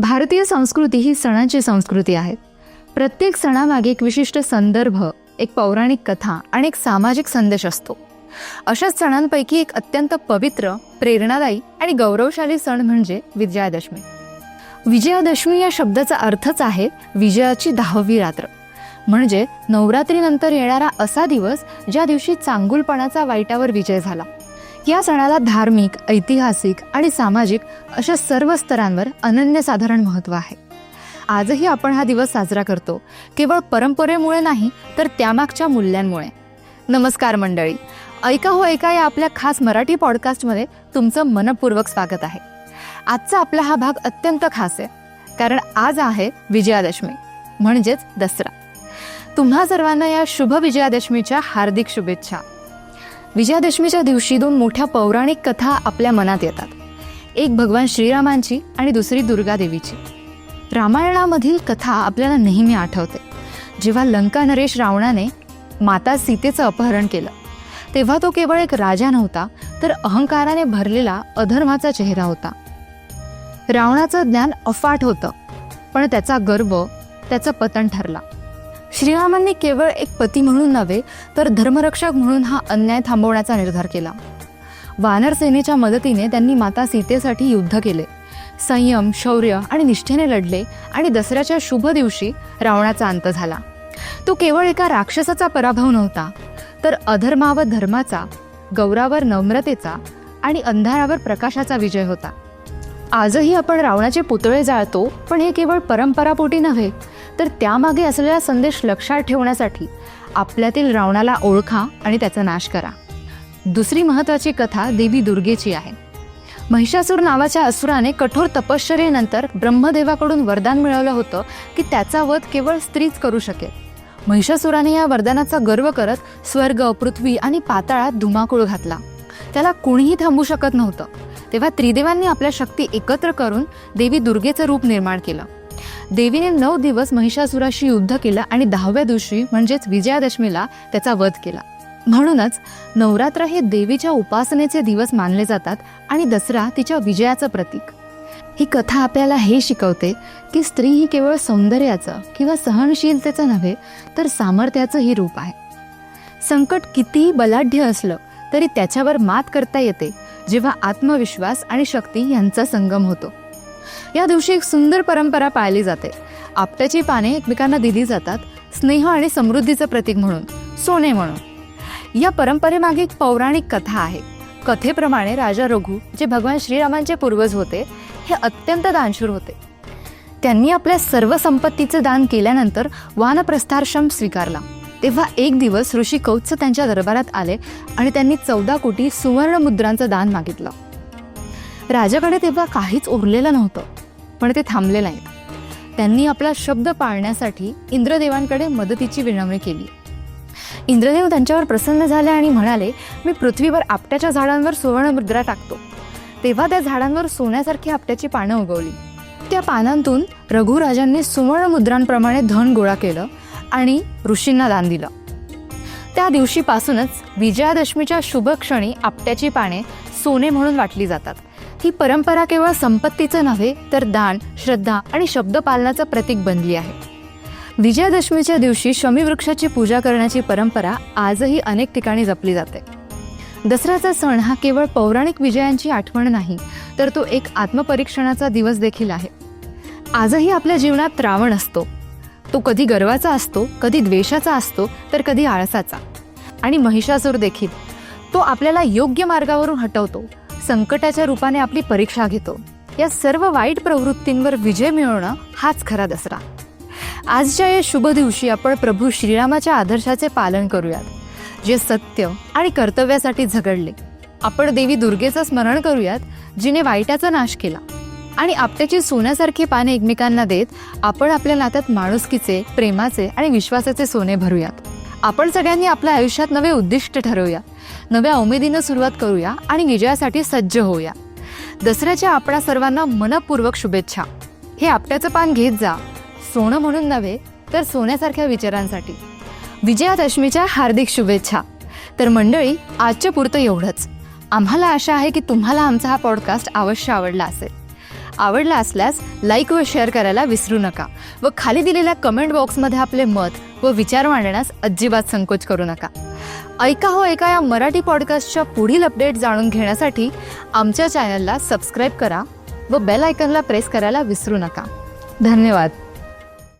भारतीय संस्कृती ही सणांची संस्कृती आहे. प्रत्येक सणामागे एक विशिष्ट संदर्भ एक पौराणिक कथा आणि एक सामाजिक संदेश असतो. अशाच सणांपैकी एक अत्यंत पवित्र प्रेरणादायी आणि गौरवशाली सण म्हणजे विजयादशमी. विजयादशमी या शब्दाचा अर्थच आहे विजयाची दहावी रात्र. म्हणजे नवरात्रीनंतर येणारा असा दिवस ज्या दिवशी चांगुलपणाचा वाईटावर विजय झाला. या सणाला धार्मिक ऐतिहासिक आणि सामाजिक अशा सर्व स्तरांवर अनन्यसाधारण महत्त्व आहे. आजही आपण हा दिवस साजरा करतो केवळ परंपरेमुळे नाही तर त्यामागच्या मूल्यांमुळे. नमस्कार मंडळी ऐका हो ऐका या आपल्या खास मराठी पॉडकास्टमध्ये तुमचं मनपूर्वक स्वागत आहे. आजचा आपला हा भाग अत्यंत खास आहे कारण आज आहे विजयादशमी म्हणजेच दसरा. तुम्हा सर्वांना या शुभ विजयादशमीच्या हार्दिक शुभेच्छा. विजयादशमीच्या दिवशी दोन मोठ्या पौराणिक कथा आपल्या मनात येतात. एक भगवान श्रीरामांची आणि दुसरी दुर्गा देवीची. रामायणामधील कथा आपल्याला नेहमी आठवते. जेव्हा लंका नरेश रावणाने माता सीतेचं अपहरण केलं तेव्हा तो केवळ एक राजा नव्हता तर अहंकाराने भरलेला अधर्माचा चेहरा होता. रावणाचं ज्ञान अफाट होतं पण त्याचा गर्व त्याचं पतन ठरला. श्रीरामांनी केवळ एक पती म्हणून नव्हे तर धर्मरक्षक म्हणून हा अन्याय थांबवण्याचा निर्धार केला. वानर सेनेच्या मदतीने त्यांनी माता सीतेसाठी युद्ध केले. संयम शौर्य आणि निष्ठेने लढले आणि दसऱ्याच्या शुभ दिवशी रावणाचा अंत झाला. तो केवळ एका राक्षसाचा पराभव नव्हता तर अधर्मावर धर्माचा गौरावर नम्रतेचा आणि अंधारावर प्रकाशाचा विजय होता. आजही आपण रावणाचे पुतळे जाळतो पण हे केवळ परंपरापोटी नव्हे तर त्यामागे असलेला संदेश लक्षात ठेवण्यासाठी आपल्यातील रावणाला ओळखा आणि त्याचा नाश करा. दुसरी महत्त्वाची कथा देवी दुर्गेची आहे. महिषासूर नावाच्या असुराने कठोर तपश्चर्येनंतर ब्रह्मदेवाकडून वरदान मिळवलं होतं की त्याचा वध केवळ स्त्रीच करू शकेल. महिषासुराने या वरदानाचा गर्व करत स्वर्ग पृथ्वी आणि पाताळात धुमाकूळ घातला. त्याला कुणीही थांबू शकत नव्हतं. तेव्हा त्रिदेवांनी आपल्या शक्ती एकत्र करून देवी दुर्गेचं रूप निर्माण केलं. देवीने नऊ दिवस महिषासुराशी युद्ध केलं आणि दहाव्या दिवशी म्हणजेच विजयादशमीला त्याचा वध केला. म्हणूनच नवरात्र हे देवीच्या उपासनेचे दिवस मानले जातात आणि दसरा तिच्या विजयाचं प्रतीक. ही कथा आपल्याला हे शिकवते की स्त्री ही केवळ सौंदर्याचं किंवा सहनशीलतेचं नव्हे तर सामर्थ्याचं ही रूप आहे. संकट कितीही बलाढ्य असलं तरी त्याच्यावर मात करता येते जेव्हा आत्मविश्वास आणि शक्ती यांचा संगम होतो. या दिवशी एक सुंदर परंपरा पाळली जाते. आपट्याची पाने एकमेकांना दिली जातात स्नेह आणि समृद्धीचं प्रतीक म्हणून सोने म्हणून. या परंपरेमागे एक पौराणिक कथा आहे. कथेप्रमाणे राजा रघु जे भगवान श्रीरामांचे पूर्वज होते हे अत्यंत दानशूर होते. त्यांनी आपल्या सर्व संपत्तीचं दान केल्यानंतर वानप्रस्थाश्रम स्वीकारला. तेव्हा एक दिवस ऋषी कौत्स त्यांच्या दरबारात आले आणि त्यांनी चौदा कोटी सुवर्ण मुद्रांचं दान मागितलं. राजाकडे तेव्हा काहीच उरलेलं नव्हतं पण ते थांबले नाहीत त्यांनी आपला शब्द पाळण्यासाठी इंद्रदेवांकडे मदतीची विनवणी केली. इंद्रदेव त्यांच्यावर प्रसन्न झाले आणि म्हणाले मी पृथ्वीवर आपट्याच्या झाडांवर सुवर्ण मुद्रा टाकतो. तेव्हा त्या झाडांवर सोन्यासारखी आपट्याची पानं उगवली. त्या पानांतून रघुराजांनी सुवर्ण मुद्रांप्रमाणे धन गोळा केलं आणि ऋषींना दान दिलं. त्या दिवशीपासूनच विजयादशमीच्या शुभक्षणी आपट्याची पाने सोने म्हणून वाटली जातात. ही परंपरा केवळ संपत्तीचं नव्हे तर दान श्रद्धा आणि शब्दपालनाचं प्रतीक बनली आहे. विजयादशमीच्या दिवशी शमीवृक्षाची पूजा करण्याची परंपरा आजही अनेक ठिकाणी जपली जाते. दसऱ्याचा सण हा केवळ पौराणिक विजयांची आठवण नाही तर तो एक आत्मपरीक्षणाचा दिवस देखील आहे. आजही आपल्या जीवनात रावण असतो. तो कधी गर्वाचा असतो कधी द्वेषाचा असतो तर कधी आळसाचा. आणि महिषासूर देखील. तो आपल्याला योग्य मार्गावरून हटवतो. संकटाच्या रूपाने आपली परीक्षा घेतो. या सर्व वाईट प्रवृत्तींवर विजय मिळवणं हाच खरा दसरा. आजच्या या शुभ दिवशी आपण प्रभू श्रीरामाच्या आदर्शाचे पालन करूयात जे सत्य आणि कर्तव्यासाठी झगडले. आपण देवी दुर्गेचं स्मरण करूयात जिने वाईटाचा नाश केला. आणि आपट्याची सोन्यासारखी पाने एकमेकांना देत आपण आपल्या नात्यात माणुसकीचे प्रेमाचे आणि विश्वासाचे सोने भरूयात. आपण सगळ्यांनी आपल्या आयुष्यात नवे उद्दिष्ट ठरवूया. नव्या उमेदीनं सुरुवात करूया आणि विजयासाठी सज्ज होऊया. दसऱ्याच्या आपणा सर्वांना मनपूर्वक शुभेच्छा. हे आपट्याचं पान घेत जा. सोनं म्हणून नव्हे तर सोन्यासारख्या विचारांसाठी. विजयादशमीच्या हार्दिक शुभेच्छा. तर मंडळी आजच्या पुरतं एवढंच. आम्हाला आशा आहे की तुम्हाला आमचा हा पॉडकास्ट अवश्य आवडला असेल. आवडला असल्यास लाईक व शेअर करायला विसरू नका. व खाली दिलेल्या कमेंट बॉक्समध्ये आपले मत व विचार मांडण्यास अजिबात संकोच करू नका. ऐका हो ऐका या मराठी पॉडकास्टच्या पुढील अपडेट जाणून घेण्यासाठी आमच्या चॅनलला सबस्क्राईब करा व बेल आयकनला प्रेस करायला विसरू नका. धन्यवाद.